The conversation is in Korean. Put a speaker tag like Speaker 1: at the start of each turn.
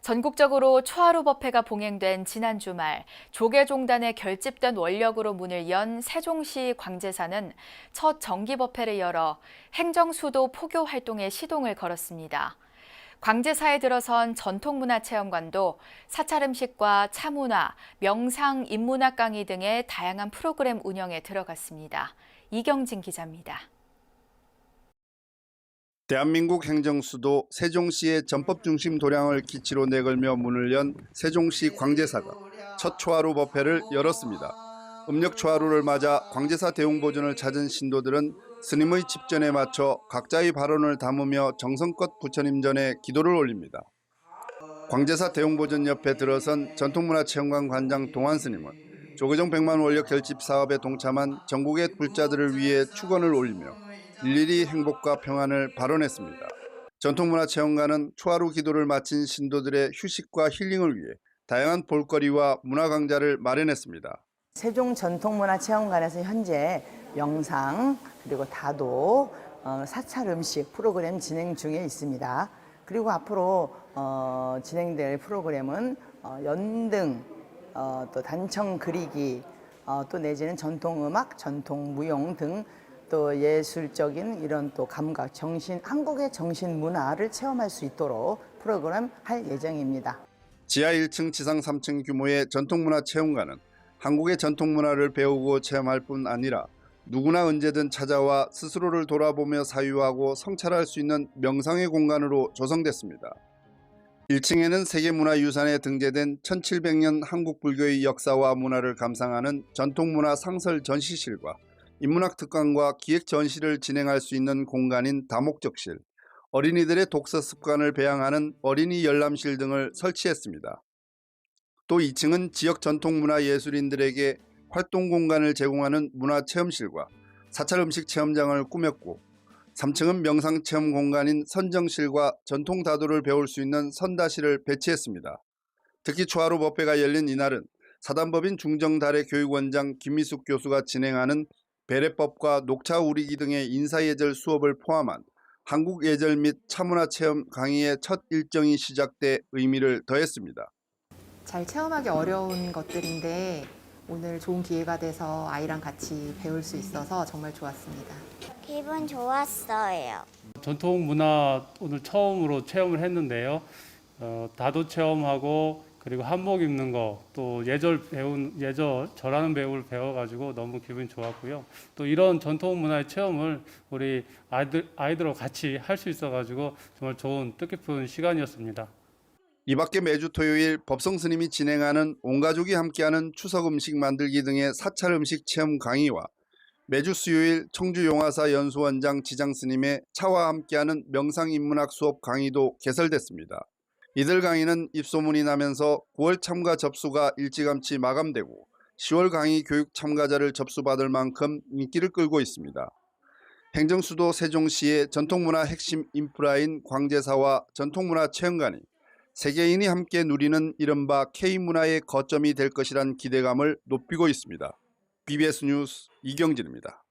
Speaker 1: 전국적으로 초하루 법회가 봉행된 지난 주말 조계종단의 결집된 원력으로 문을 연 세종시 광제사는 첫 정기 법회를 열어 행정수도 포교 활동에 시동을 걸었습니다. 광제사에 들어선 전통문화체험관도 사찰 음식과 차문화, 명상, 인문학 강의 등의 다양한 프로그램 운영에 들어갔습니다. 이경진 기자입니다.
Speaker 2: 대한민국 행정수도 세종시의 전법 중심 도량을 기치로 내걸며 문을 연 세종시 광제사가 첫 초하루 법회를 열었습니다. 음력 초하루를 맞아 광제사 대웅보존을 찾은 신도들은 스님의 집전에 맞춰 각자의 발언을 담으며 정성껏 부처님 전에 기도를 올립니다. 광제사 대웅보존 옆에 들어선 전통문화체험관 관장 동안 스님은 조계종 백만 원력 결집 사업에 동참한 전국의 불자들을 위해 축원을 올리며 일일이 행복과 평안을 발언했습니다. 전통문화체험관은 초하루 기도를 마친 신도들의 휴식과 힐링을 위해 다양한 볼거리와 문화 강좌를 마련했습니다.
Speaker 3: 세종 전통문화체험관에서 현재 명상 그리고 다도 어, 사찰 음식 프로그램 진행 중에 있습니다. 그리고 앞으로 어, 진행될 프로그램은 어, 연등, 어, 또 단청 그리기, 어, 또 내지는 전통음악, 전통무용 등 또 예술적인 이런 또 감각, 정신, 한국의 정신 문화를 체험할 수 있도록 프로그램 할 예정입니다.
Speaker 2: 지하 1층, 지상 3층 규모의 전통문화 체험관은 한국의 전통문화를 배우고 체험할 뿐 아니라 누구나 언제든 찾아와 스스로를 돌아보며 사유하고 성찰할 수 있는 명상의 공간으로 조성됐습니다. 1층에는 세계문화유산에 등재된 1700년 한국 불교의 역사와 문화를 감상하는 전통문화 상설 전시실과 인문학 특강과 기획 전시를 진행할 수 있는 공간인 다목적실, 어린이들의 독서 습관을 배양하는 어린이 열람실 등을 설치했습니다. 또 2층은 지역 전통문화 예술인들에게 활동 공간을 제공하는 문화체험실과 사찰 음식 체험장을 꾸몄고 3층은 명상 체험 공간인 선정실과 전통 다도를 배울 수 있는 선다실을 배치했습니다. 특히 초하루 법회가 열린 이날은 사단법인 중정달의 교육원장 김미숙 교수가 진행하는 배례법과 녹차 우리기 등의 인사예절 수업을 포함한 한국 예절 및 차문화 체험 강의의 첫 일정이 시작돼 의미를 더했습니다.
Speaker 4: 잘 체험하기 어려운 것들인데 오늘 좋은 기회가 돼서 아이랑 같이 배울 수 있어서 정말 좋았습니다.
Speaker 5: 기분 좋았어요.
Speaker 6: 전통 문화 오늘 처음으로 체험을 했는데요. 어, 다도 체험하고 그리고 한복 입는 거 또 예절 배운 예절 절하는 배우를 배워가지고 너무 기분이 좋았고요. 또 이런 전통 문화의 체험을 우리 아이들 아이들과 같이 할 수 있어가지고 정말 좋은 뜻깊은 시간이었습니다.
Speaker 2: 이 밖에 매주 토요일 법성 스님이 진행하는 온 가족이 함께하는 추석 음식 만들기 등의 사찰 음식 체험 강의와 매주 수요일 청주 용화사 연수원장 지장 스님의 차와 함께하는 명상 인문학 수업 강의도 개설됐습니다. 이들 강의는 입소문이 나면서 9월 참가 접수가 일찌감치 마감되고 10월 강의 교육 참가자를 접수받을 만큼 인기를 끌고 있습니다. 행정수도 세종시의 전통문화 핵심 인프라인 광제사와 전통문화 체험관이 세계인이 함께 누리는 이른바 K문화의 거점이 될 것이란 기대감을 높이고 있습니다. BBS 뉴스 이경진입니다.